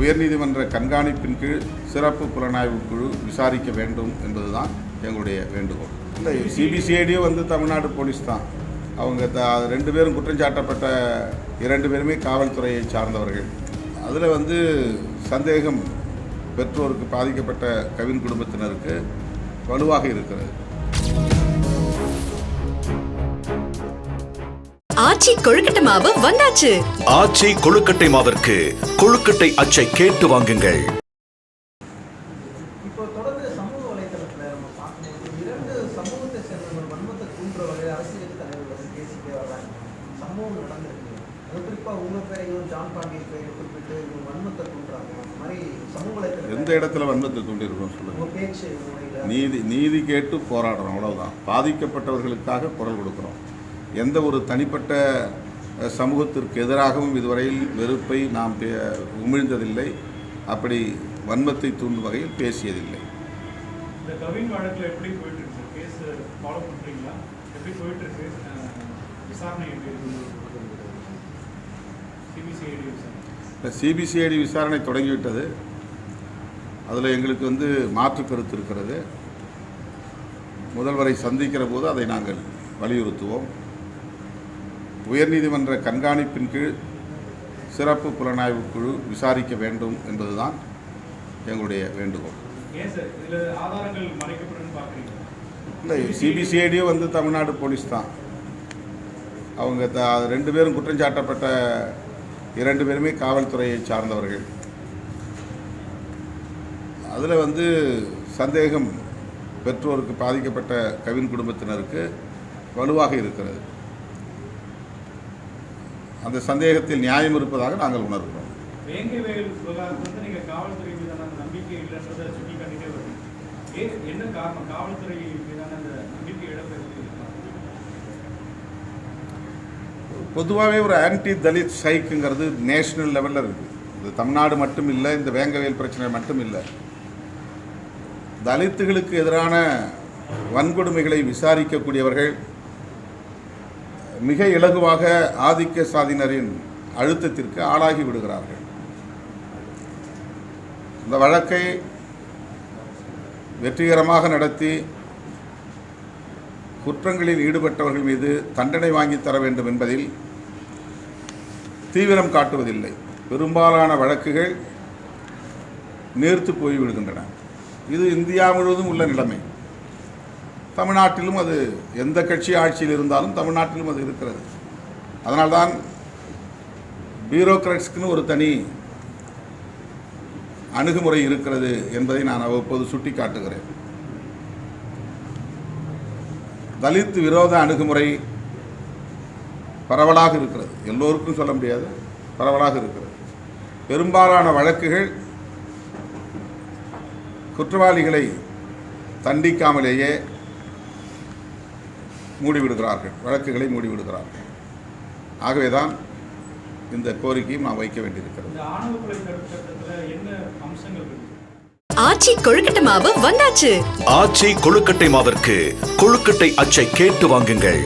உயர்நீதிமன்ற கண்காணிப்பின் கீழ் சிறப்பு புலனாய்வு குழு விசாரிக்க வேண்டும் என்பதுதான் எங்களுடைய வேண்டுகோள். இல்லை சிபிசிஐடியும் வந்து தமிழ்நாடு போலீஸ் தான். அவங்க த ரெண்டு பேரும் குற்றஞ்சாட்டப்பட்ட இரண்டு பேருமே காவல்துறையை சார்ந்தவர்கள். அதில் வந்து சந்தேகம் பெற்றோருக்கு பாதிக்கப்பட்ட கவின் குடும்பத்தினருக்கு வலுவாக இருக்கிறது. ஆச்சி கொழுக்கட்டை மாவு வந்தாச்சு. ஆச்சி கொழுக்கட்டை மாவிற்கு கொழுக்கட்டை அச்சை கேட்டு வாங்குங்கள். எந்த இடத்துல வன்மத்தை தூண்டியிருக்கோம் சொல்லுங்கள் நீதி நீதி கேட்டு போராடுறோம் அவ்வளவுதான். பாதிக்கப்பட்டவர்களுக்காக குரல் கொடுக்குறோம். எந்த ஒரு தனிப்பட்ட சமூகத்திற்கு எதிராகவும் இதுவரையில் வெறுப்பை நாம் உமிழ்ந்ததில்லை. அப்படி வன்மத்தை தூண்டும் வகையில் பேசியதில்லை. சிபிசிஐடி விசாரணை தொடங்கிவிட்டது. அதில் எங்களுக்கு வந்து மாற்று கருத்து இருக்கிறது. முதல்வரை சந்திக்கிற போது அதை நாங்கள் வலியுறுத்துவோம். உயர்நீதிமன்ற கண்காணிப்பின் கீழ் சிறப்பு புலனாய்வு குழு விசாரிக்க வேண்டும் என்பதுதான் எங்களுடைய வேண்டுகோள். இல்லை சிபிசிஐடியும் வந்து தமிழ்நாடு போலீஸ் தான். அவங்க த ரெண்டு பேரும் குற்றஞ்சாட்டப்பட்ட இரண்டு பேருமே காவல்துறையை சார்ந்தவர்கள். அதில் வந்து சந்தேகம் பெற்றோருக்கு பாதிக்கப்பட்ட கவின் குடும்பத்தினருக்கு வலுவாக இருக்கிறது. அந்த சந்தேகத்தில் நியாயம் இருப்பதாக நாங்கள் உணர்கிறோம். பொதுவாகவே ஒரு ஆன்டி தலித் ஸ்ட்ரைக்குங்கிறது நேஷனல் லெவலில் இருக்குது இது தமிழ்நாடு மட்டும் இல்லை இந்த வேங்கவேல் பிரச்சனை மட்டும் இல்லை. தலித்துகளுக்கு எதிரான வன்கொடுமைகளை விசாரிக்கக்கூடியவர்கள் மிக இலகுவாக ஆதிக்க சாதியினரின் அழுத்தத்திற்கு ஆளாகி விடுகிறார்கள். இந்த வழக்கை வெற்றிகரமாக நடத்தி குற்றங்களில் ஈடுபட்டவர்கள் மீது தண்டனை வாங்கி தர வேண்டும் என்பதில் தீவிரம் காட்டுவதில்லை. பெரும்பாலான வழக்குகள் நேர்த்து போய்விடுகின்றன இது இந்தியா முழுவதும் உள்ள நிலைமை. தமிழ்நாட்டிலும் அது எந்த கட்சி ஆட்சியில் இருந்தாலும் தமிழ்நாட்டிலும் அது இருக்கிறது. அதனால்தான் பியூரோக்ராட்ஸ்க்குன்னு ஒரு தனி அணுகுமுறை இருக்கிறது என்பதை நான் அவ்வப்போது சுட்டி காட்டுகிறேன் தலித் விரோத அணுகுமுறை பரவலாக இருக்கிறது. எல்லோருக்கும் சொல்ல முடியாது பரவலாக இருக்கிறது. பெரும்பாலான வழக்குகள் குற்றவாளிகளை தண்டிக்காமலேயே மூடிவிடுகிறார்கள். வழக்குகளை மூடிவிடுகிறார்கள். ஆகவேதான் இந்த கோரிக்கையும் நான் வைக்க வேண்டியிருக்கிறது. ஆச்சி கொழுக்கட்டை மாவு வந்தாச்சு. ஆச்சி கொழுக்கட்டை மாவிற்கு கொழுக்கட்டை அச்சை கேட்டு வாங்குங்கள்.